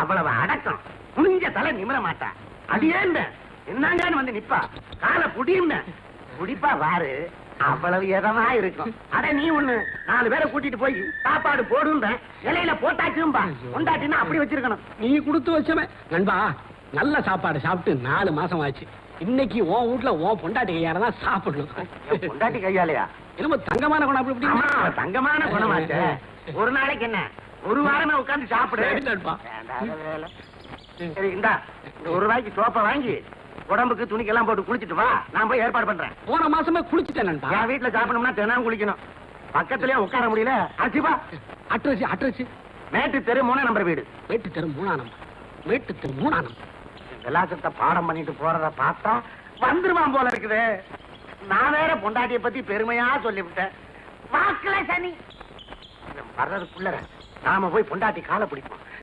அவ்வளவு அடக்கம். குனிஞ்ச தலை நிமிர மாட்டா. அடியேந்த என்னங்கன்னு வந்து நிப்பா. காலை புடியும்ப குடிப்பா வாரு. அவ்வளவு இதமா இருக்கும். அட நீ ஒண்ணு நாலு பேரை கூட்டிட்டு போய் சாப்பாடு போடும்ப இலையில போட்டாச்சும்பா. கொண்டாட்டினா அப்படி வச்சிருக்கணும். நீ கொடுத்து வச்சவன். நண்பா நல்ல சாப்பாடு சாப்பிட்டு நாலு மாசம் ஆச்சு. இன்னைக்கு உன் வீட்ல உன் பொண்டாட்டி கையால தான் சாப்பிடணும் பொண்டாட்டி கையாலையா? என்னமோ தங்கமான குணம் அப்படி தங்கமான குணமாச்சே ஒரு நாளைக்கு என்ன? ஒரு வாரமே உட்கார்ந்து சாப்பிடு. இந்தா இந்த ஒரு ரூபாய்க்கு சோப்பை வாங்கி உடம்புக்கு துணிக்கெல்லாம் போட்டு குளிச்சிட்டு வா. நான் போய் ஏற்பாடு பண்றேன். போன மாசமே குளிச்சுட்டேன் என் வீட்டுல சாப்பிடணும்னா தினம் குளிக்கணும். பக்கத்துலயே உட்கார முடியல. அச்சிபா அட்ரஸ் அட்ரஸ். மேட்டு தெரு மூணு நம்பர் வீடு. மேட்டு தெரு மூணானம் மேட்டு தெரு மூணானம் விலாசத்தை பாடம் பண்ணிட்டு போறத பார்த்தா வந்துருவான் போல இருக்குது. நான் வேற பொண்டாட்டிய பத்தி பெருமையா சொல்லிவிட்டேன். வாக்குல சனி. வர்றதுக்குள்ள நாம போய் பொண்டாட்டி காலை பிடிப்போம்.